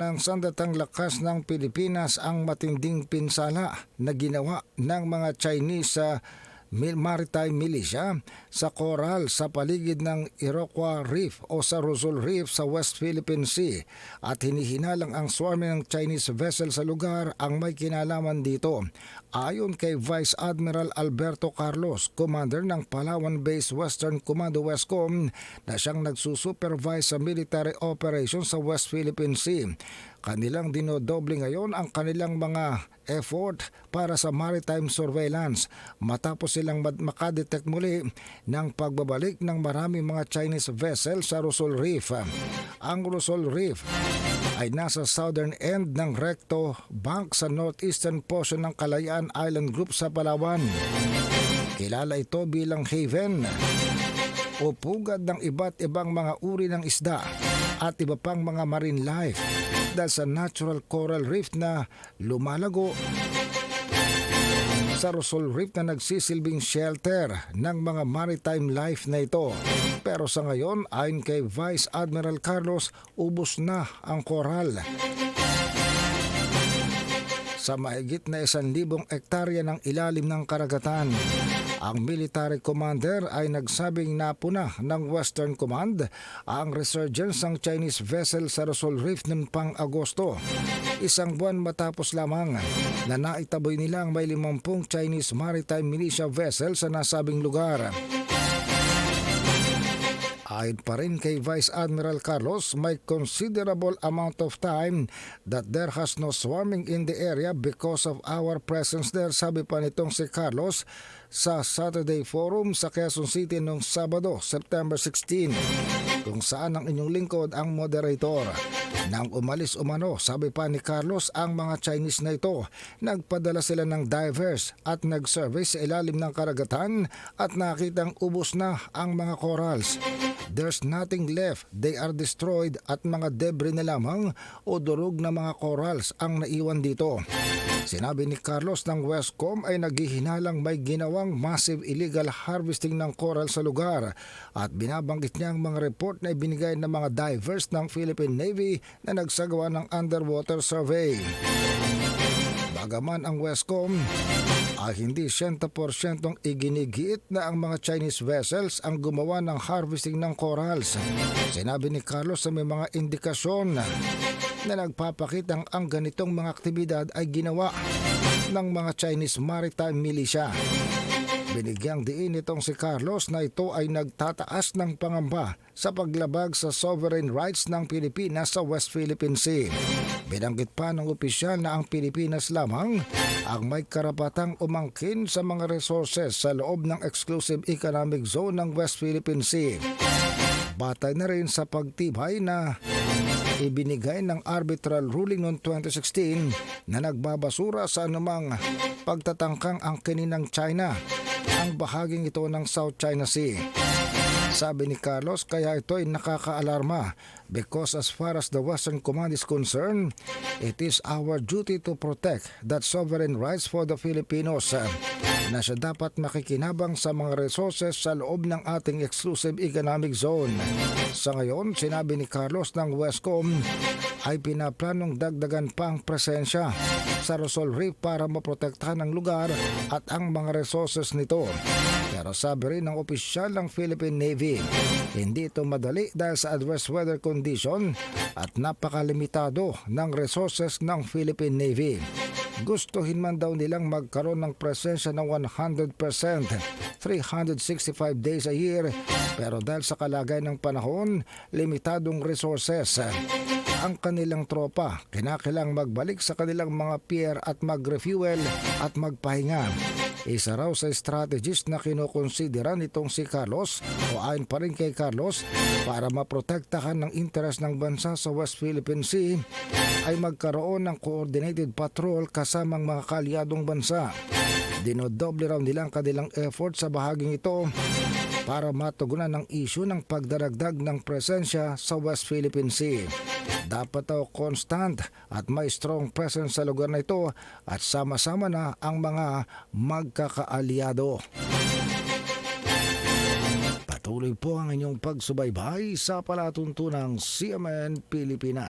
ng sandatang lakas ng Pilipinas ang matinding pinsala na ginawa ng mga Chinese sa mil- maritime militia sa coral sa paligid ng Iroquois Reef o sa Rizal Reef sa West Philippine Sea at hinihinalang ang swarming ng Chinese vessel sa lugar ang may kinalaman dito. Ayon kay Vice Admiral Alberto Carlos, Commander ng Palawan Base Western Commando Westcom na siyang nagsusupervise sa military operations sa West Philippine Sea. Kanilang dinodoble ngayon ang kanilang mga effort para sa maritime surveillance matapos silang makadetect muli ng pagbabalik ng maraming mga Chinese vessels sa Rizal Reef. Ang Rizal Reef ay nasa southern end ng Recto Bank sa northeastern portion ng Kalayaan Island Group sa Palawan. Kilala ito bilang haven o pugad ng iba't ibang mga uri ng isda at iba pang mga marine life dahil sa natural coral reef na lumalago sa Rizal Reef na nagsisilbing shelter ng mga maritime life na ito. Pero sa ngayon, ayon kay Vice Admiral Carlos, ubos na ang coral. Sa mahigit na isang libong ektarya ng ilalim ng karagatan, ang military commander ay nagsabing napuna ng Western Command ang resurgence ng Chinese vessel sa Rizal Reef noong pang Agosto. Isang buwan matapos lamang na naitaboy nila ang may 50 Chinese maritime militia vessel sa nasabing lugar. Ayon pa rin kay Vice Admiral Carlos, may considerable amount of time that there has no swarming in the area because of our presence there. Sabi pa nitong si Carlos sa Saturday Forum sa Quezon City noong Sabado, September 16, kung saan ang inyong lingkod ang moderator. Nang umalis umano, sabi pa ni Carlos, ang mga Chinese na ito, nagpadala sila ng divers at nag-survey sa ilalim ng karagatan at nakitang ubos na ang mga corals. There's nothing left. They are destroyed at mga debris na lamang o durog na mga corals ang naiwan dito. Sinabi ni Carlos ng Westcom ay naghihinalang may ginawang massive illegal harvesting ng coral sa lugar at binabanggit niya ang mga report na ibinigay ng mga divers ng Philippine Navy na nagsagawa ng underwater survey. Bagaman ang Westcom ay hindi 100% iginigiit na ang mga Chinese vessels ang gumawa ng harvesting ng corals. Sinabi ni Carlos na may mga indikasyon na nagpapakitang ang ganitong mga aktibidad ay ginawa ng mga Chinese maritime militia. Binigyang diin itong si Carlos na ito ay nagtataas ng pangamba sa paglabag sa sovereign rights ng Pilipinas sa West Philippine Sea. Binanggit pa ng opisyal na ang Pilipinas lamang ang may karapatang umangkin sa mga resources sa loob ng exclusive economic zone ng West Philippine Sea. Batay na rin sa pagtibay na ibinigay ng arbitral ruling noong 2016 na nagbabasura sa anumang pagtatangkang angkinin ng China ang bahaging ito ng South China Sea. Sabi ni Carlos, kaya ito ay nakakaalarma because as far as the Western Command is concerned, it is our duty to protect that sovereign rights for the Filipinos na siya dapat makikinabang sa mga resources sa loob ng ating exclusive economic zone. Sa ngayon, sinabi ni Carlos ng Westcom ay pinaplanong dagdagan pa ang presensya sa Rizal Reef para maprotektahan ang lugar at ang mga resources nito. Pero sabi rin ng opisyal ng Philippine Navy, hindi ito madali dahil sa adverse weather condition at napakalimitado ng resources ng Philippine Navy. Gustuhin man daw nilang magkaroon ng presensya ng 100%, 365 days a year, pero dahil sa kalagay ng panahon, limitadong resources ang kanilang tropa. Kinakailang magbalik sa kanilang mga pier at mag-refuel at magpahinga. Isa raw sa strategies na kinukonsidera nitong si Carlos o ayon pa rin kay Carlos para maprotektahan ng interes ng bansa sa West Philippine Sea ay magkaroon ng coordinated patrol kasamang mga kalyadong bansa. Dinodoble raw nila ang kanilang effort sa bahaging ito para matugunan ang isyu ng pagdaragdag ng presensya sa West Philippine Sea. Dapat daw constant at may strong presence sa lugar na ito at sama-sama na ang mga magkakaalyado. Patuloy po ang inyong pagsubaybay sa palatuntunang CMN Pilipinas.